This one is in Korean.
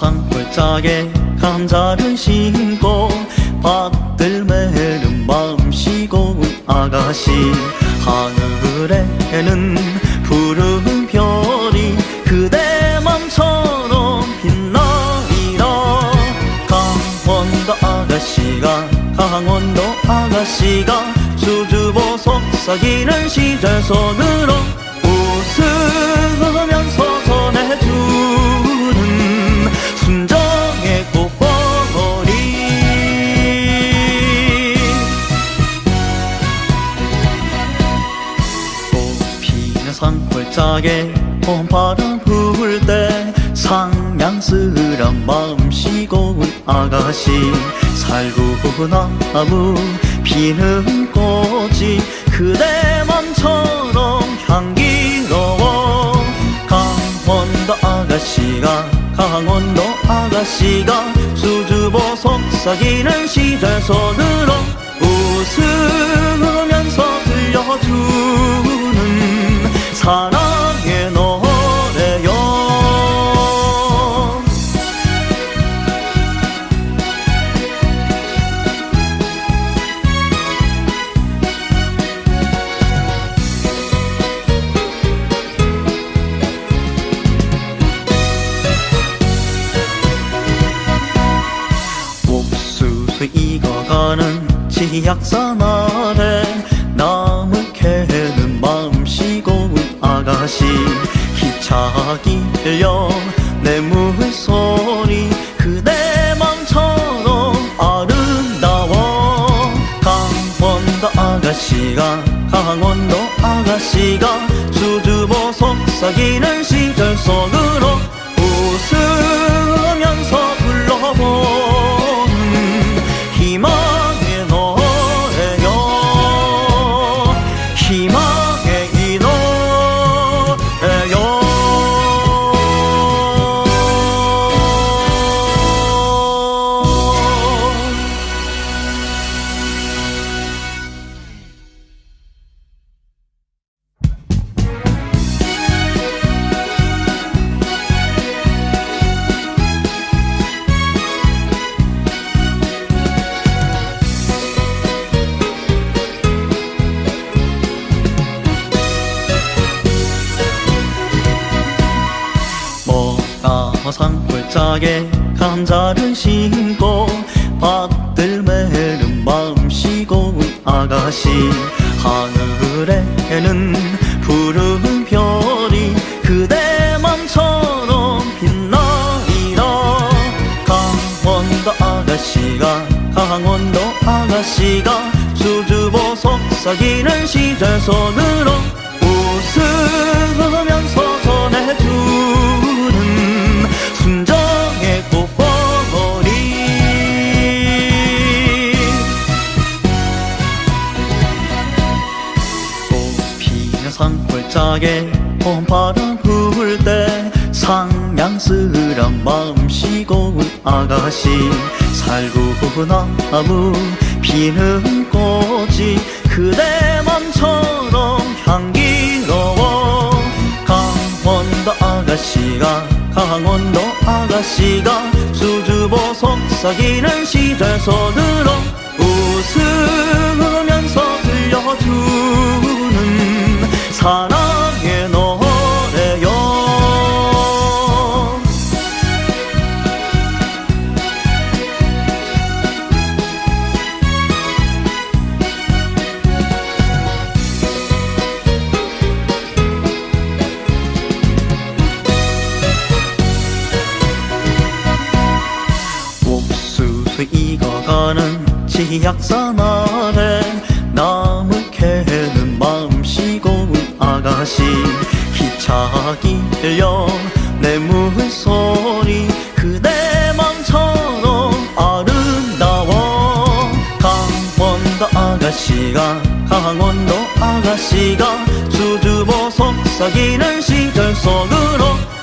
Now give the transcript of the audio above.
산골짜기에 감자를 심고 밭들 매는 마음씨고 아가씨 하늘에는 푸른 별이 그대 맘처럼 빛나리라. 강원도 아가씨가 강원도 아가씨가 수주보석 사귀는 시절 속으로 산골짜기에 봄바람 불때 상냥스런 마음 쉬고 아가씨 살구나무 피는 꽃이 그대 맘처럼 향기로워. 강원도 아가씨가 강원도 아가씨가 수주보석 사귀는 시절 속으로 웃으면서 들려주는 사랑 지약산 아래 나무 캐는 마음씨고 아가씨 기차기 들려 내 물소리 그대 맘처럼 아름다워. 강원도 아가씨가 강원도 아가씨가 수주보석 사귀는 시절 속으로 웃으면서 불러보 산골짜기에 감자를 심고 밭들 매는 마음씨고 아가씨. 하늘에는 푸른 별이 그대 맘처럼 빛나리라. 강원도 아가씨가 강원도 아가씨가 수주보석 사귀는 시절 속으로 웃으면서 전해주 산골짜기에 봄바람 불때 상냥스런 마음 쉬고 아가씨. 살구나무 피는 꽃이 그대 맘처럼 향기로워. 강원도 아가씨가 강원도 아가씨가 수주보석 사귀는 시절 속으로 웃으면서 들려주 옥수수 익어가는 지약산 아래 나무 캐는 마음씨고 아가씨. 기차기 들려 내 물소리. 그대 맘처럼 아름다워. 강원도 아가씨가 강원도 아가씨가 수주보석 사귀는 시절 속으로